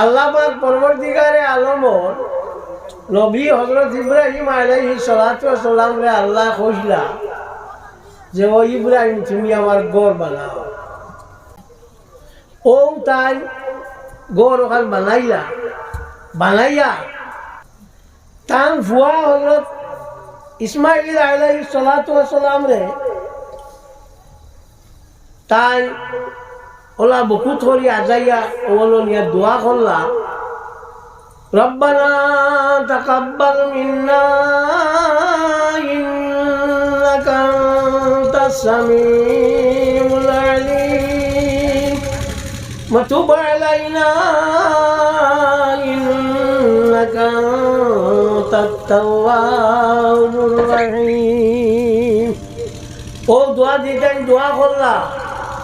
আল্লাহ পাক পরবর্তীকারে আলমর নবী হজরত ইব্রাহিম আলাইহি সালাতু সালাম রে আল্লাহ কইলা যে, ও ইব্রাহিম, তুমি আমার গড় বানাও। ও তাই গড় ওখান বানাইলা, বানাইয়া তান ফুয়া হজরত ইসমাইল আলাইহি সালাতু সালাম রে তাই ওলা বহুত করি আজাইয়া ওগুলো নিয়ে দোয়া করলা ربنا تقبل منا إنك أنت السميع العليم وتب علينا إنك أنت التواب الرحيم ও দোয়া দিতেন দোয়া করলা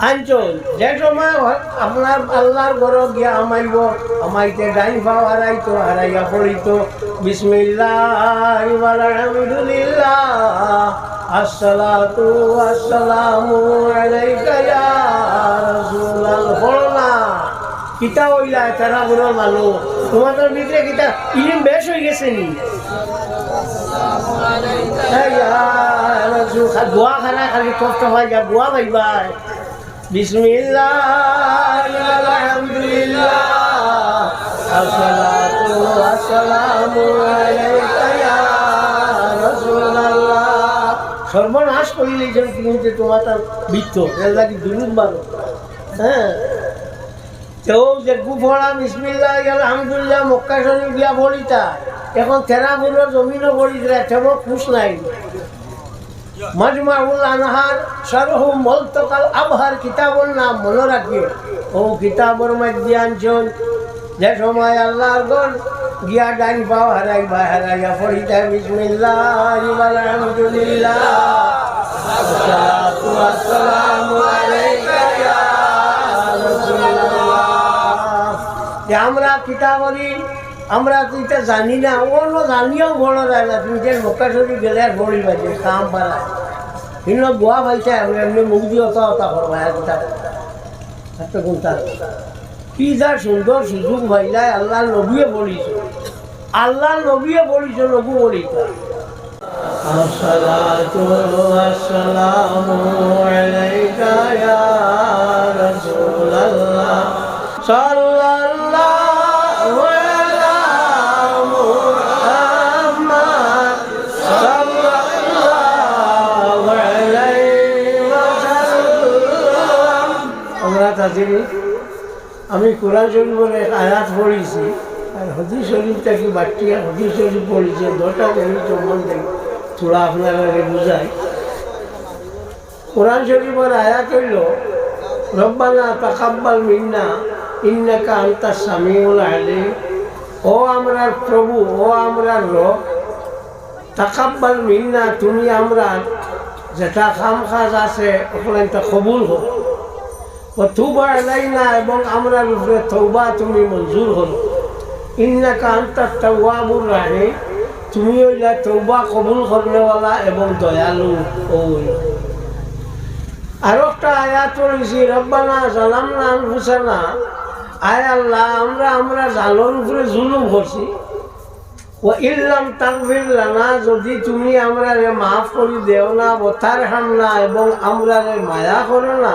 আঞ্চল যে সময় আপনার আল্লাহর ঘর গিয়া আমাইব আমাইতে ডাইন পাও হারাইতো হারাইয়া পড়িত বিসমিল্লাহ আসসালাতু আসসালামু আলাইকা ইয়া রাসূলাল ফলনা কিতা হইলা তারা বড় তোমাদের ভিতরে কিতা বেশ হয়ে গেছে নি ইয়া দোয়া খানা খালি কষ্ট হয় যা দোয়া ভাইবাই সর্বনাশ করিলে যেন তুমি হচ্ছে তোমার তার বৃত্ত এটা কি দুরুদ মানো হ্যাঁ? তেও যে গুফড়া বিসমিল্লাহ, আলহামদুলিল্লাহ, মক্কা শরীফ গিয়া এখন জমিনও বলি তেমন খুশ নাই। মজমাউল আনহার সরহু মলতকাল আবহার কিতাবর নাম মনে রাখিও ও কিতাবর মধ্যে আনছন, যে সময় আল্লাহর গণ গিয়া ডাইন পাও হারাই বা হারাইয়া পড়িতে বিসমিল্লাহ, আলহামদুলিল্লাহ। আমরা কিতাবরি আমরা তো এটা জানি না অন্য জানিও বড় যায় না তুমি যে মক্কা শরীফ গেলে আর বড়ি বাজে কাম পারায় কিন্তু গোয়া পাইছে আমি এমনি মুখ দিয়ে অতা অতা করবো হ্যাঁ কিতাব একটা কোনটা কি যা সুন্দর সুযোগ ভাইলাই আল্লাহ নবীয়ে বলিছ আল্লাহ নবীয়ে বলিছ নবু বলিত الصلاة والسلام عليك يا رسول الله صلى الله আমরা তাদের আমি কোরআন শরীফের এক আয়াত পড়েছি, আর হদিস শরীফটা কি বাটিয়া হদিস শরীফ পড়েছে, দশটা শরীফ সম্বন্ধে থোড়া আপনারা বুঝাই। কোরআন শরীফের আয়াত হইল, রব্বানা তাকাব্বাল মিন্না, ইন্নাকা আন্তা সামিউল আলিম। ও আমরার প্রভু, ও আমরার রব, তাকাব্বাল মিন্না, তুমি আমরা যেটা খাম খাজ আছে ওখানে কবুল হোক। এবং তুমি মঞ্জুর তুমি কবুল করনেওয়ালা এবং দয়ালু ও আর একটা আয়াত রব্বানা জালাম না আনফুসানা। আয় আল্লাহ, আমরা আমরা জালোর উপরে জুলুম করছি। ও ইল্লাম তাকবির লানা, যদি তুমি আমরা মাফ করি দেও না বতার হান না এবং আমরা মায়া করো না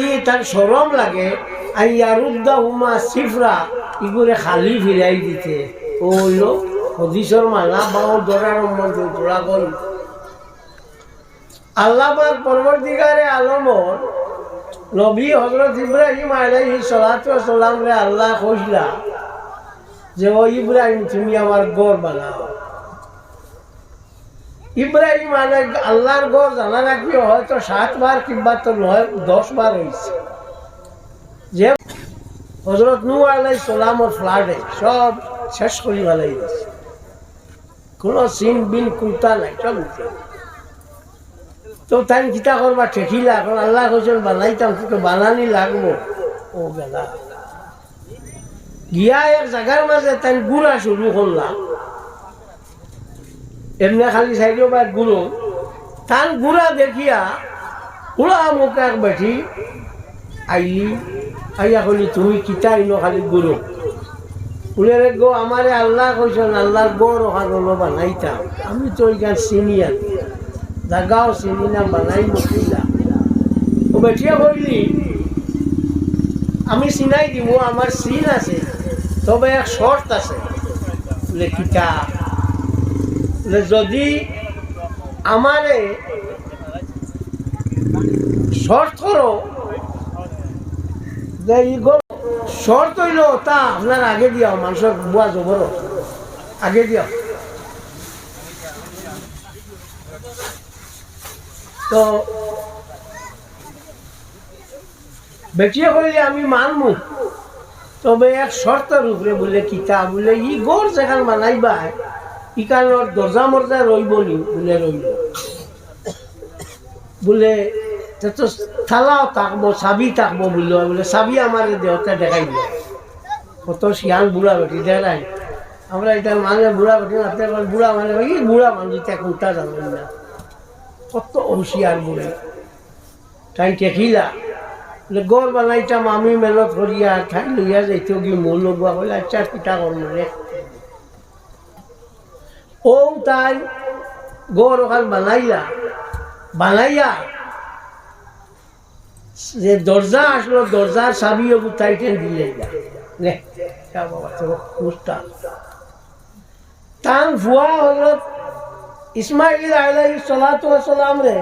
ই তার সরম লাগে ইগুরে খালি ফিরাই দিতে। ও হইল হদিসর মালা, বাও দরার আল্লাহ পরবর্তীকারে আলমর নবী হজরত ইব্রাহিম সালাম রে আল্লাহ কইলা যে, ও ইব্রাহিম, তুমি আমার গড় বানাও। ইব্রাহিম আলাই আল্লাহর গড় জানা রাখবি হয়তো সাতবার কিংবা তো নয়, দশ বার হয়েছে। যে হজরত নু আলাই সালামর ফ্লাডে সব শেষ করি ভালাই দিয়েছে। কোনো সিন বিন কুর্তা নাই, সব তো তাই কিতা করবা ঠেকিলা এখন আল্লাহ কৈছেন বানাইতাম তো বানানি লাগবো। ও বেলা। গিয়া এক জায়গার মাঝে তাই গুড়া শুরু করলাম। এমনি খালি সাইডেও বা গুঁড়ো। তার গুড়া দেখিয়া পুরা মোক এক বেঠি আইলি, আইয়া কলি তুমি কিতা ইনো খালি গুঁড়ো? বলে রে গো, আমারে আল্লাহ কইছেন আল্লাহর গড় ওখানে বানাইতাম আমি তো ওইখান চিনি আর জাগাও চিনি না, বানাই মকিলা ও বেঠিয়া কইলি, আমি চিনাই দিব আমার চিন আছে, তবে এক শর্ত আছে। বলে কিতা? যদি আমারে করো যে গো- হইল তা আপনার আগে দিও মানুষের বুয়া জবর আগে দিও তো বেটিয়ে কইলে আমি মানমু। তবে এক শর্তের উপরে বলে কিতা বলে ই গড় যেখান বানাইবা ইকানোর দরজা মরজা রইব নি? বলে রইব বলে তে থালাও থাকব চাবি থাকব বলল বলে, চাবি আমার দেহতে দেখাই দিল। কত শিয়ান বুড়া বেটি দেখাই আমরা এটা মানে বুড়া বেটি আপনি এখন বুড়া মানে কি বুড়া মানুষ এটা কোনটা জানেন না কত হুঁশিয়ার বুড়ে তাই টেকিলা গড় বানাইতাম আমি মেলত করিয়া ঠাই লইয়া যাইতো কি মূল লগোয়া বলে আচ্ছা পিঠা করম রে ও তাই ওখান বানাইলা বানাইয়া যে দরজা আসলো, দরজার চাবিও গুতাইতে দিলে নে, যা বাবা তো ভুয়া হজরত ইসমাইল আলাইহিস সালাতু ওয়াস রে,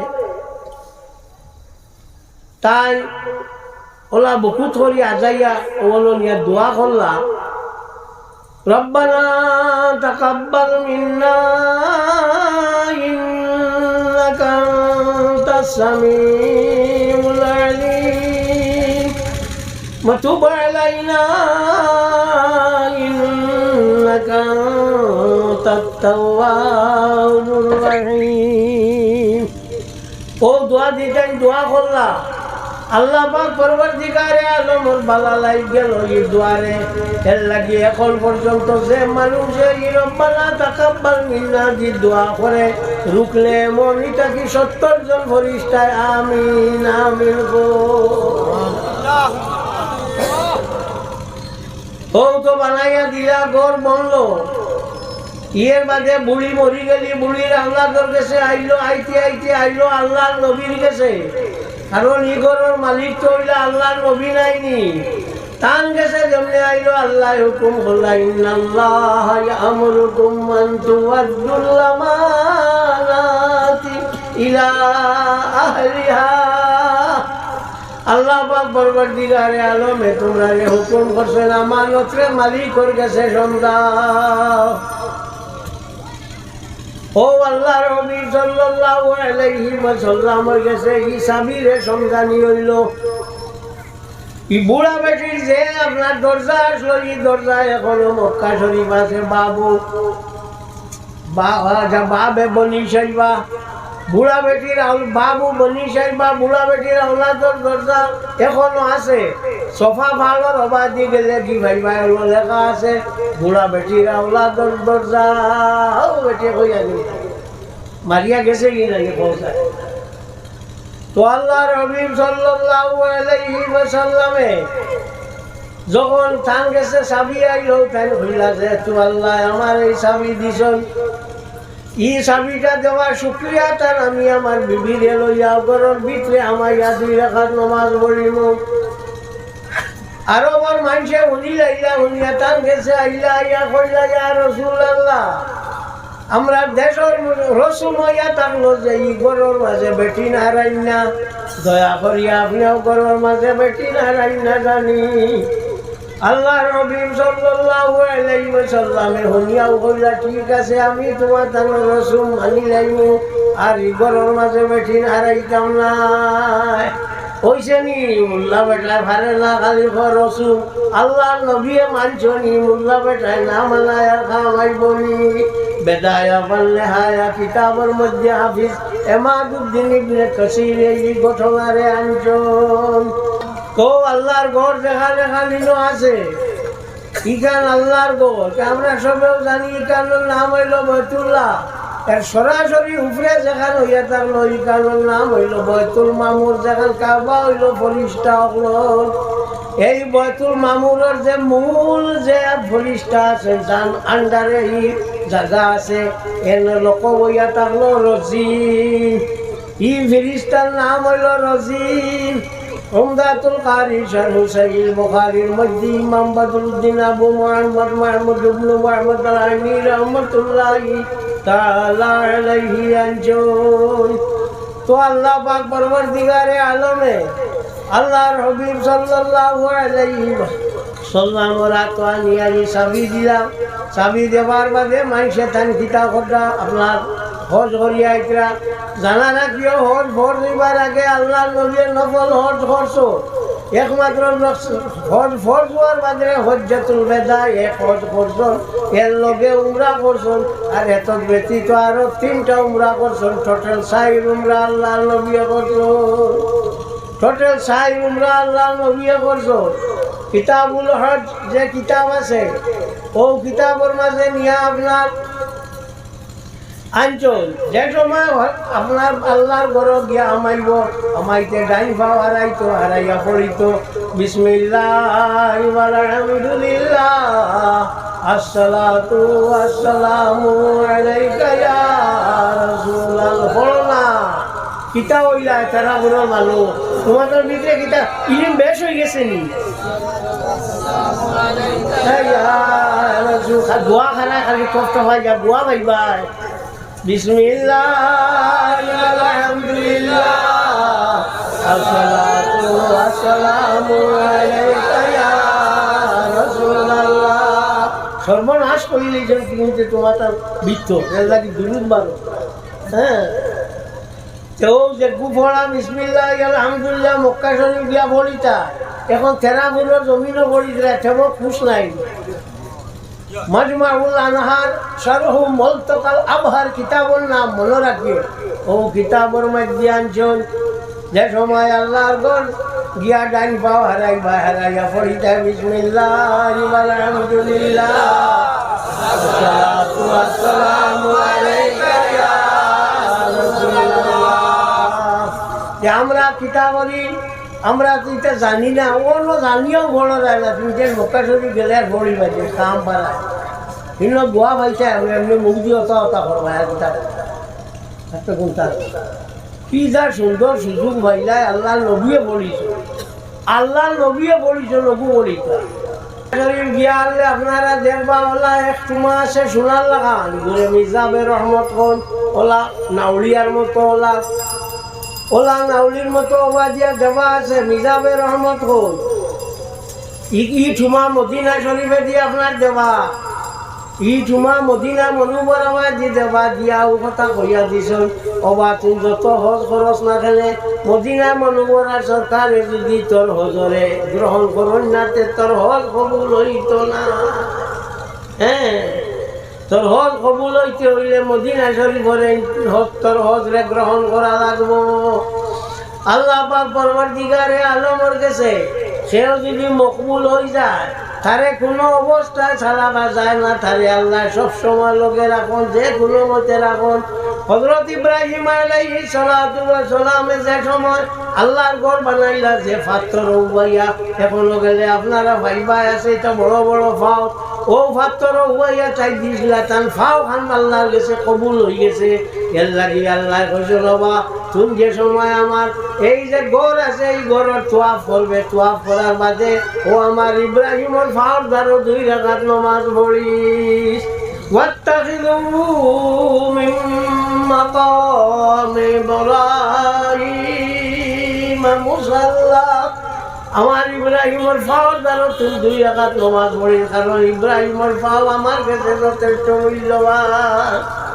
তাই ওলা বহুত করি আজাইয়া, ওলো নিয়ে দোয়া করলাম ربنا تقبل منا إنك أنت السميع العليم وتب علينا إنك أنت التواب الرحيم ও দোয়া দিতেন দোয়া করলা আল্লাহ বালা লাগি এখন রুকলে মনিটা কি সত্তর জন ফরিস্তায়? আমিন আমিন তো বানাইয়া দিলা গড় বনলো ইয়ের বাদে বুড়ি মরি গেলি, বুড়ির আল্লাহর কাছে আইলো, আইতে আইতে আইলো আল্লাহর নবীর কাছে। কারণ ই ঘরের মালিক তো হইলে আল্লাহর নবী তান গেছে যেমনি আইলো আল্লাহ হুকুম করলা ইন্নাল্লাহ ইয়ামুরুকুম আন তুওয়াদ্দুল আমানাতি ইলা আহলিহা। আল্লাহ পাক পরবর্তীকারে আলমে তোমরা হুকুম করছেন আমানতরে মালিকর কাছে সন্ধ্যা। ও আল্লাহ রবি সাল্লাল্লাহু আলাইহি ওয়াসাল্লামের কাছে হিসাবিরে সন্ধানী হইল। ই বুড়া বেটির যে আপনার দরজা আসলো ই দরজা এখনও মক্কা শরীফ আছে, বাবু। বা বাবে বনি সাইবা। বুড়া বেটির বাবু বনি সাইবা বুড়া বেটির আউলাদর দরজা এখনও আছে। সোফা ভালোর অবাদি গেলে কি ভাই ভাই লেখা আছে বুড়া বেটির আউলাদর দরজা ও বেটি কইয়া দিল মারিয়া গেছে কি নাকি পৌঁছায় তো আল্লাহ রবি সাল্লাল্লাহু আলাইহি ওয়াসাল্লামে যখন থান গেছে, চাবি আইলো তাই হইলা যে, তু আল্লাহ আমার এই চাবি দিছন ই চাবিটা শুক্রিয়া আমি আমার ঘরের দুই নমাজ তান আমরা দেশের রসুম হইয়া থাকল যে ই গরুর মাঝে বেটি না না। দয়া করিয়া আপনিও গরুর মাঝে বেটি না হারাই না জানি। আল্লাহ নবী সাল্লাল্লাহু আলাইহি ঠিক আছে, আমি তোমার তার রসুম মানি লাইমু, আর ই গরুর মাঝে বেটি না হারাইতাম না। ওইসে নি মুল্লা বেটায় ভারে না, খালি রসুল। আল্লাহ নবিয়ে মানছো নি মুল্লা বেটায় না মানায় খাওয়াই বলি। বেদায়া বললে, হায়া কিতাবের মধ্যে ঘটনারে আনছন তো আল্লাহর ঘর দেখা নিল আছে। ইখান আল্লাহর ঘর? আমরা সবেও জানি ইখানের নাম হইল বৈতুল্লাহ। এর সরাসরি উপরে যেখান হইয়া থাকল ইখানের নাম হইল বৈতুল মামুর। যেখান কাবা হইল ফরিস্তা হলো এই বৈতুল মামুরের যে মূল যে ফরিস্তা আছে যান আন্ডারে ই জায়গা আছে, এর লোক হইয়া থাকল রজি। ই ফিরিস্তার নাম হইল রজি। উমদাতুল কারি শারহু সাহিল বুখারীর মধ্যে ইমাম বদরুদ্দিন আবু মুহাম্মদ, মাহমুদ ইবনে মুহাম্মদ আলাইহি রাহমাতুল্লাহি তাআলা আলাইহি আনজন তো আল্লাহ পাক পরবর্তীকারে আলমে আল্লাহর হবিব সাল্লাল্লাহু আলাইহি সাল্লাম রাত আনি আনি চাবি দিলাম। চাবি দেবার বাদে মানুষে তান কিতা কথা আপনার হজ করিয়া আইতরা। জানা না কিয় হজ ভর দিবার আগে আল্লাহ নবীর নফল হজ করছ? একমাত্র হজ ফরজ হওয়ার বাদে হজ্জাতুল বেদা এক হজ করছন এর লগে উমরা করছন আর এত ব্যতীত আরও তিনটা উমরা করছন টোটাল সাইর উমরা আল্লাহ নবী করছন টোটাল সাই উমরা আল্লাহ নবিয়ে করছ। কিতাবুল হজ যে কিতাব আছে, ও কিতাবের মাঝে নিয়ে আপনার আঞ্চল যে সময় আপনার আল্লাহর ঘর গিয়া আমাইব আমাইতে ডাইন হারাইতো হারাইয়া পড়িত বিসমিল্লাহ আসসালাতু আসসালামু আলাইকা ইয়া রাসূলাল্লাহ পড়ো কিতা হইলা তারা বড় মানুষ তোমাদের ভিতরে কিতা ইলিম বেশ হয়ে গেছে নি গোয়া খানা খালি কষ্ট হয় যা গোয়া ভাইবাই সর্বনাশ করিলে কিন্তু তোমার বৃত্ত দুরুদ বারো হ্যাঁ। তো যে গুফড়া বিসমিল্লাহ, আলহামদুলিল্লাহ, মক্কা শরীফ দিয়া বলিতা এখন তেরাগুলোর জমিনও বলি দিলা খুশ নাই। মাজমাউল আনহার সরহু মলতকাল আবহার কিতাবর নাম মনে রাখিও ও কিতাবর মধ্যে আনছন, যে সময় আল্লাহর গণ গিয়া ডাইন পাও হারাইবা হারাইয়া পড়িতা বিসমিল্লাহ আলহামদুলিল্লাহ আমরা কিতাবরি আমরা তো এটা জানি না, অন্য জানিও বড় যায় না, তুমি যে লোকা শরীর গেলে আর বড়ি বাজে, কাম পারায় কিন্তু গোয়া পাইছে, আমি এমনি মুখ দিয়ে অত অতা করবা কিতাব একটা কোনটা কি যা সুন্দর সুযোগ ভাইলাই আল্লাহ নবীয়ে বলিছ। আল্লাহ নবীয়ে বলিছ, নবু শরীর গিয়া আপনারা দেখবা ওলা, এক মাসে শোনার লাগান। ঘুরে মিজাবের রহমত হন ওলা নাউলিয়ার মতো ওলা। ওলা নাউলির মতো ওবাদিয়া দেওয়া আছে মিজাবের রহমত হন ই ঠুমা মদিনা শরীফে দিয়ে আপনার দেওয়া। ই ঠুমা মদিনা মনুবরাবা দি দেবা দিয়া ও কথা কইয়া দিছন, অবা তুই যত হজ খরচ না খেলে মদিনা মনুবরার সরকারে যদি তোর হজরে গ্রহণ করুন না তোর হজ কবুল হইত না। হ্যাঁ তোর হজ কবুল হইতে হইলে মদিনা শরীফরে হজ তোর হজরে গ্রহণ করা লাগবো। আল্লাহ পাক পরবর্তীকারে আলমর গেছে সেও যদি মকবুল হয়ে যায়, তারে কোনো অবস্থায় চালাবা যায় না, তারে আল্লাহ সব সময় লোকে রাখুন, যে কোনো মতে রাখুন। হজরত ইব্রাহিম আলাইহি সালাতু সালামে যে সময় আল্লাহর ঘর বানাইলা, যে পাথর উবাইয়া এখনও গেলে আপনারা ভাইবা আছে, এটা বড় বড় ফাও। ও পাথর উবাইয়া চাই দিছিলা তান ফাও খান আল্লাহর গেছে কবুল হয়ে গেছে এর লাগি আল্লাহ কইছে বাবা তুমি যে সময় আমার এই যে গড় আছে এই গড়ের তোয়াফ করবে তোয়াফ করার বাদে ও আমার ইব্রাহিমর ফাওর দ্বারো দুই রাখাত নমাজ পড়িস واتخذوا من مقام إبراهيم مصلى আমার ইব্রাহিমের ফাও দ্বারা তুমি দুই একাত নমাজ পড়ি কারণ ইব্রাহিমের ফাও আমার কাছে যথেষ্ট মূল্যবান।